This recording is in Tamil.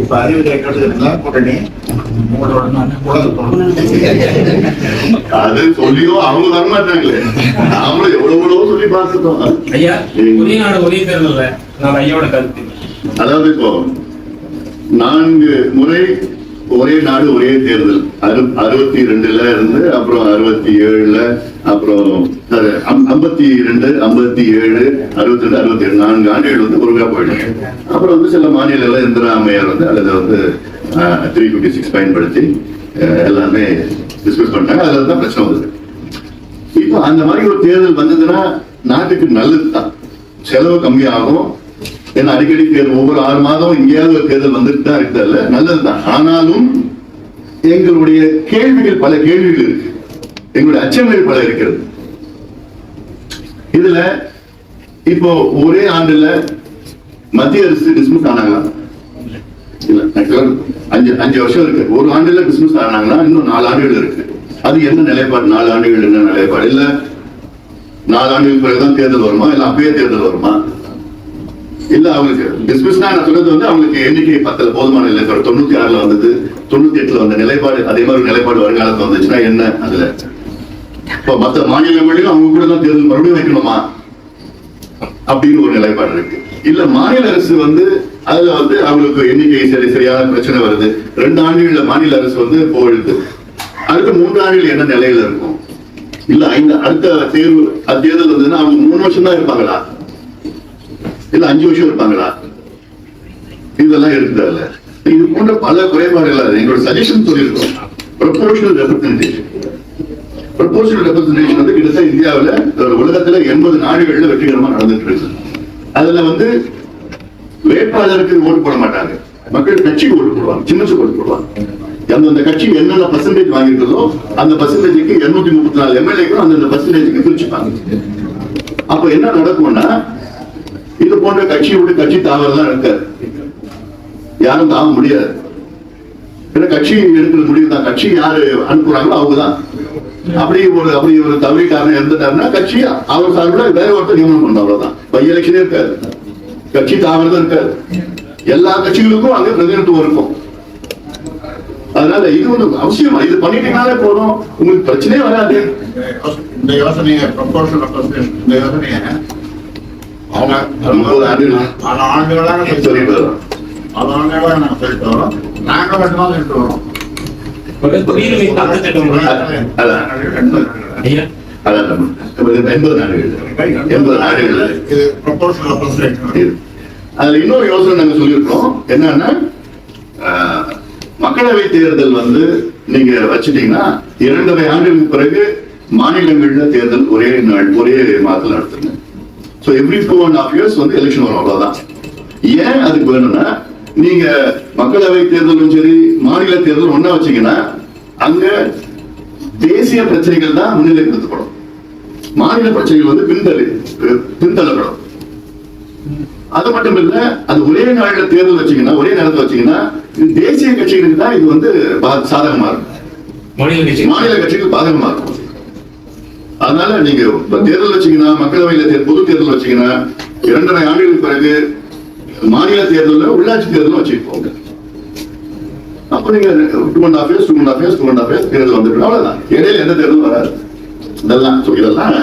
இப்ப அறிவு கேட்கறதுல கூட்டணி. அது சொல்லியும் அவங்க வரமாட்டாங்களே நாமளும் எவ்வளவு சொல்லி பார்த்துட்டோம். ஐயா ஒரே நாடு ஒரே தேர்தல்ல நான் ஐயாவோட கருத்து. அதாவது இப்போ நான்கு முறை ஒரே நாடு ஒரே தேர்தல். அறு அறுபத்தி ரெண்டுல இருந்து அப்புறம் அறுபத்தி ஏழுல அப்புறம் ஐம்பத்தி ரெண்டு ஐம்பத்தி ஏழு அறுபத்தி ரெண்டு அறுபத்தி ஏழு நான்கு ஆண்டுகள் வந்து ஒருங்கா போயிடுச்சு. அப்புறம் வந்து சில மாநிலங்கள்ல இந்திரா அம்மையார் வந்து அல்லது வந்து த்ரீ ஃபிஃப்டி சிக்ஸ் பயன்படுத்தி எல்லாமே டிஸ்கஸ் பண்ணிட்டாங்க. அதில் தான் பிரச்சனை வந்தது. இப்போ அந்த மாதிரி ஒரு தேர்தல் வந்ததுன்னா நாட்டுக்கு நல்லது தான் செலவு கம்மியாகும். ஏன்னா அடிக்கடி தேர்தல் ஒவ்வொரு ஆறு மாதம் எங்கேயாவது ஒரு தேர்தல் வந்துட்டு தான் இருக்குதுல்ல நல்லதுதான். ஆனாலும் எங்களுடைய கேள்விகள் பல கேள்விகள் இருக்கு. எங்களுடைய அச்சங்கள் பல இருக்கிறது. இதுல இப்போ ஒரே ஆண்டுல மத்திய அரசு டிஸ்மிஸ் ஆனாங்களா? இல்ல. அஞ்சு அஞ்சு வருஷம் இருக்கு. ஒரு ஆண்டுல டிஸ்மிஸ் ஆனாங்கன்னா இன்னும் நாலு ஆண்டுகள் இருக்கு. அது என்ன நிலைப்பாடு? நாலு ஆண்டுகள் என்ன நிலைப்பாடு? இல்ல நாலு ஆண்டுகள் பிறகுதான் தேர்தல் வருமா? இல்ல அப்பயே தேர்தல் வருமா? இல்ல அவங்களுக்கு டிஸ்மிஸ்னா நான் சொல்றது வந்து அவங்களுக்கு எண்ணிக்கை பத்துல போதுமான இல்லை தொண்ணூத்தி ஆறுல வந்தது தொண்ணூத்தி எட்டுல வந்த நிலைப்பாடு அதே மாதிரி நிலைப்பாடு வருங்காலத்துல வந்துச்சுன்னா என்ன அதுல? இப்ப மத்த மாநிலங்களிலும் அவங்க கூட தான் தேர்தல் மறுபடியும் வைக்கணுமா? அப்படின்னு ஒரு நிலைப்பாடு இருக்கு. இல்ல மாநில அரசு வந்து அதுல வந்து அவங்களுக்கு எண்ணிக்கை சரி சரியான பிரச்சனை வருது. ரெண்டு ஆண்டுகள்ல மாநில அரசு வந்து போயிடுது. அடுத்த மூன்று ஆண்டுகள் என்ன நிலையில இருக்கும்? இல்ல ஐந்து அடுத்த தேர்வு அது தேர்தல் வந்ததுன்னா அவங்க மூணு வருஷம் தான் இருப்பாங்களா? இல்ல அஞ்சு வருஷம் இருப்பாங்களா? இதெல்லாம் இருக்குது இது போன்ற பல குறைபாடுகள் எங்களோட சஜஷன் சொல்லியிருக்கோம். ப்ரொபோர்ஷனல் ரெப்ரஸன்டேஷன் ப்ரொபோர்ஷனல் ரெப்ரஸன்டேஷன் வந்து கிட்டத்தட்ட இந்தியாவில் உலகத்துல எண்பது நாடுகள்ல வெற்றிகரமா நடந்துட்டு இருக்கு. அதுல வந்து வேட்பாளருக்கு ஓட்டு போட மாட்டாங்க. மக்கள் கட்சிக்கு ஓட்டு போடுவாங்க. சின்னத்துக்கு ஓட்டு போடுவாங்க. அந்தந்த கட்சி என்னென்ன பர்சன்டேஜ் வாங்கியிருக்கிறதோ அந்த பர்சன்டேஜுக்கு எண்ணூத்தி முப்பத்தி நாலு எம்எல்ஏக்கும் அந்தந்த பர்சன்டேஜுக்கு பிரிச்சுப்பாங்க. அப்ப என்ன நடக்கும்னா இது போன்ற கட்சியை விட்டு கட்சி தாவறதான் இருக்காது யாரும் தாவ முடியாது. ஏன்னா கட்சி எடுக்கிற முடிவு தான் கட்சி யாரு அனுப்புறாங்களோ அவங்க தான் அப்படி ஒரு அப்படி ஒரு தவறிக்காரன் இருந்துட்டாருன்னா கட்சி அவர் சார்பில் வேற ஒருத்தர் நியமனம் பண்ண அவ்வளவுதான். பை எலெக்ஷனே இருக்காது. கட்சி தாவறதும் இருக்காது. எல்லா கட்சிகளுக்கும் அங்கே பிரதிநிதித்துவம் இருக்கும். அதனால இது ஒண்ணு அவசியமா? இது பண்ணிட்டீங்கனாலே போதும். உங்களுக்கு பிரச்சனையே வராது. இந்த யோசனையை ப்ரொபோஷனல் இந்த யோசனையை அவங்க முப்பது ஆண்டுகள் பல ஆண்டுகளாக சொல்லிட்டு சொல்லிட்டு வரோம். பல ஆண்டுகளாக நாங்க சொல்லிட்டு வரோம். நாங்க மட்டும்தான் சொல்லிட்டு வரோம். அதுல இன்னொரு யோசனை நாங்க சொல்லியிருக்கோம். என்னன்னா ஆஹ், மக்களவை தேர்தல் வந்து நீங்க வச்சுட்டீங்கன்னா இரண்டரை ஆண்டுகளுக்கு பிறகு மாநிலங்கள்ல தேர்தல் ஒரே நாள் ஒரே மாதத்துல நடத்துங்க. So every two and half years வந்து எலெக்ஷன் வரும் அவ்வளவுதான். ஏன் அதுக்கு வேணும்னா நீங்க மக்களவை தேர்தலும் சரி மாநில தேர்தல் ஒண்ணா வச்சீங்கன்னா அங்க தேசிய பிரச்சனைகள் தான் முன்னிலைப்படுத்தப்படும் மாநில பிரச்சனைகள் வந்து பின்தள்ளி பின்தள்ளப்படும். அது மட்டும் இல்ல அது ஒரே நாள்ல தேர்தல் வச்சீங்கன்னா ஒரே நேரத்துல வச்சீங்கன்னா தேசிய கட்சிகளுக்கு தான் இது வந்து சாதகமா இருக்கும். மாநில கட்சிகள் பாதகமா இருக்கும். அதனால நீங்க தேர்தல் வச்சீங்கன்னா மக்களவையில பொது தேர்தல் வச்சீங்கன்னா இரண்டரை ஆண்டுகளுக்கு பிறகு மாநில தேர்தல உள்ளாட்சி தேர்தலும் வச்சுட்டு போங்க அப்ப நீங்க two and half years two and half years two and half years தேர்தல் வந்துட்டு அவ்வளவுதான். இடையில எந்த தேர்தலும் வராது. இதெல்லாம் இதெல்லாம்